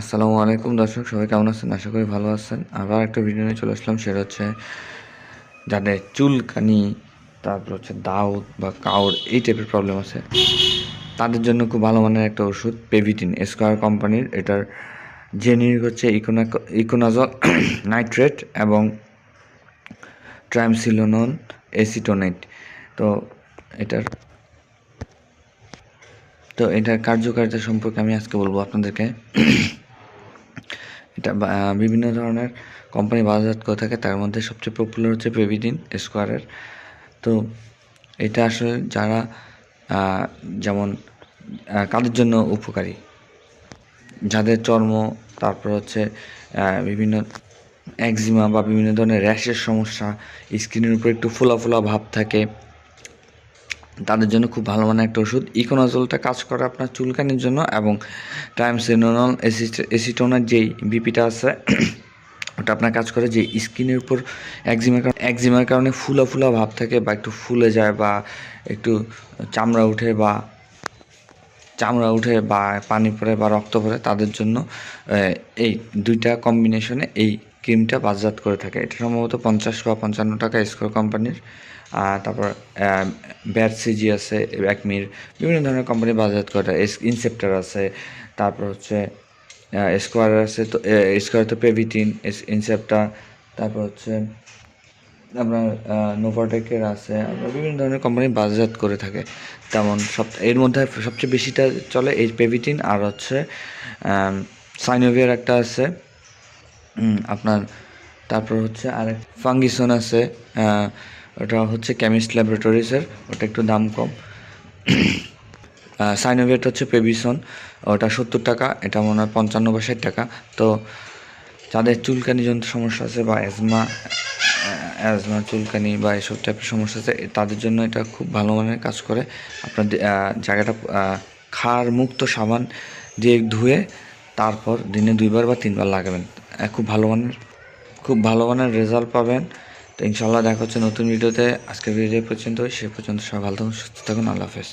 আসসালামু আলাইকুম দর্শক, সবাই কেমন আছেন? আশা করি ভালো আছেন। আবার একটা ভিডিও নিয়ে চলে আসলাম, সেটা হচ্ছে যাদের চুলকানি, তারপর হচ্ছে দাউদ বা কাউর এই টাইপের প্রবলেম আছে, তাদের জন্য খুব ভালো মানের একটা ওষুধ পেভিটিন স্কোয়ার কোম্পানির এটার জেনেরিক হচ্ছে ইকোনা ইকোনাজল নাইট্রেট এবং ট্রাইমসিলোনন এসিটোনেট তো এটার তো এটার কার্যকারিতা সম্পর্কে আমি আজকে বলব আপনাদেরকে। এটা বিভিন্ন ধরনের কোম্পানি বাজারজাত করে থাকে। তার মধ্যে সবচেয়ে পপুলার হচ্ছে পেভিডিন স্কোয়ারের তো এটা আসলে যারা যেমন কাদের জন্য উপকারী? যাদের চর্ম, তারপর হচ্ছে বিভিন্ন একজিমা বা বিভিন্ন ধরনের র্যাশের সমস্যা, স্কিনের উপর একটু ফোলা ফোলা ভাব থাকে। তাদের জন্য খুব ভালো মানের একটা ওষুধ। ইকোনাজলটা কাজ করে আপনার চুলকানির জন্য এবং টাইমসেনোনল এসিটোনার যেই বিপিটা আছে, ওটা আপনার কাজ করে যে স্কিনের উপর একজিমার কারণে একজিমার কারণে ফুলা ফুলা ভাব থাকে বা একটু ফুলে যায় বা একটু চামড়া উঠে বা চামড়া উঠে বা পানি পড়ে বা রক্ত পড়ে তাদের জন্য এই দুইটা কম্বিনেশনে এই ক্রিমটা বাজারজাত করে থাকে। এটা সম্ভবত পঞ্চাশ বা পঞ্চান্ন টাকা স্কোর কোম্পানির তারপর ব্যাট সিজি আছে একমির বিভিন্ন ধরনের কোম্পানি বাজারজাত করে ইনসেপ্টার আছে, তারপর হচ্ছে স্কোয়ার আছে তো স্কোয়ার তো পেভিটিন ইনসেপ্টার তারপর হচ্ছে আপনার নোভাটেকের আছে আপনার বিভিন্ন ধরনের কোম্পানি বাজারজাত করে থাকে। তেমন সব, এর মধ্যে সবচেয়ে বেশিটা চলে এই পেভিটিন আর হচ্ছে সাইনোভিয়ার একটা আছে। আপনার, তারপর হচ্ছে আরেক ফাঙ্গিসন আছে ওটা হচ্ছে কেমিস্ট ল্যাবরেটরিজের ওটা একটু দাম কম। সাইনোভিয়ারটা হচ্ছে পেভিসন ওটা সত্তর টাকা, এটা মনে হয় পঞ্চান্ন বা ষাট টাকা। তো, যাদের চুলকানি যন্ত্র সমস্যা আছে বা অ্যাজমা অ্যাজমা, চুলকানি বা এসব টাইপের সমস্যা আছে তাদের জন্য এটা খুব ভালো মানের কাজ করে। আপনার জায়গাটা খার মুক্ত সাবান দিয়ে ধুয়ে তারপর দিনে দুইবার বা তিনবার লাগাবেন। খুব ভালো মানের, খুব ভালো মানের রেজাল্ট পাবেন। তো ইনশাল্লাহ দেখা হচ্ছে নতুন ভিডিওতে আজকের ভিডিও পর্যন্ত সে পর্যন্ত সব ভালো থাকুন, সুস্থ থাকুন। আল্লাহ হাফেজ।